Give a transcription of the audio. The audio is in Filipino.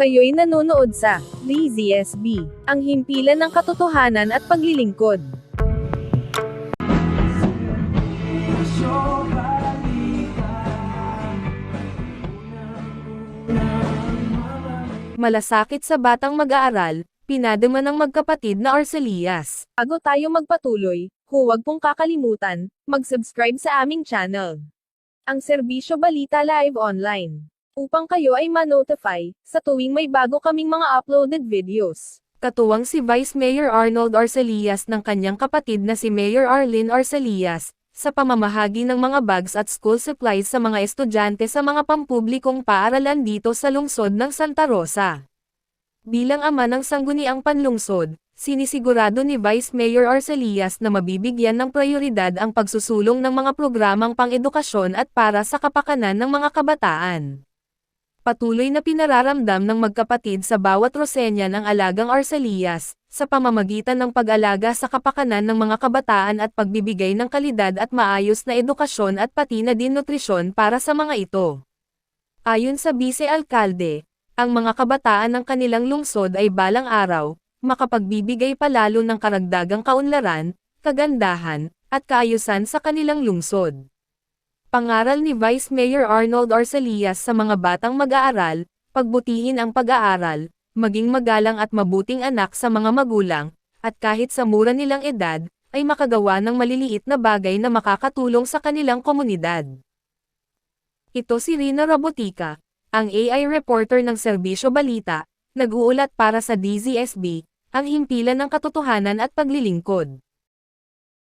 Kayo'y nanonood sa Lazy SB, ang himpilan ng katotohanan at paglilingkod. Malasakit sa batang mag-aaral, pinadama ng magkapatid na Arcelias. Bago tayo magpatuloy, huwag pong kakalimutan, mag-subscribe sa aming channel. Ang Serbisyo Balita Live Online. Upang kayo ay ma-notify, sa tuwing may bago kaming mga uploaded videos. Katuwang si Vice Mayor Arnold Arcelias ng kanyang kapatid na si Mayor Arlene Arcelias, sa pamamahagi ng mga bags at school supplies sa mga estudyante sa mga pampublikong paaralan dito sa lungsod ng Santa Rosa. Bilang ama ng sangguniang panlungsod, sinisigurado ni Vice Mayor Arcelias na mabibigyan ng prioridad ang pagsusulong ng mga programang pang-edukasyon at para sa kapakanan ng mga kabataan. Patuloy na pinararamdam ng magkapatid sa bawat Rosenyan ang alagang Arcelias, sa pamamagitan ng pag-alaga sa kapakanan ng mga kabataan at pagbibigay ng kalidad at maayos na edukasyon at pati na din nutrisyon para sa mga ito. Ayon sa Vice-Alkalde, ang mga kabataan ng kanilang lungsod ay balang araw, makapagbibigay palalo ng karagdagang kaunlaran, kagandahan, at kaayusan sa kanilang lungsod. Pangaral ni Vice Mayor Arnold Arcelias sa mga batang mag-aaral, pagbutihin ang pag-aaral, maging magalang at mabuting anak sa mga magulang, at kahit sa mura nilang edad, ay makagawa ng maliliit na bagay na makakatulong sa kanilang komunidad. Ito si Rina Robotica, ang AI reporter ng Serbisyo Balita, nag-uulat para sa DZSB, ang himpilan ng katotohanan at paglilingkod.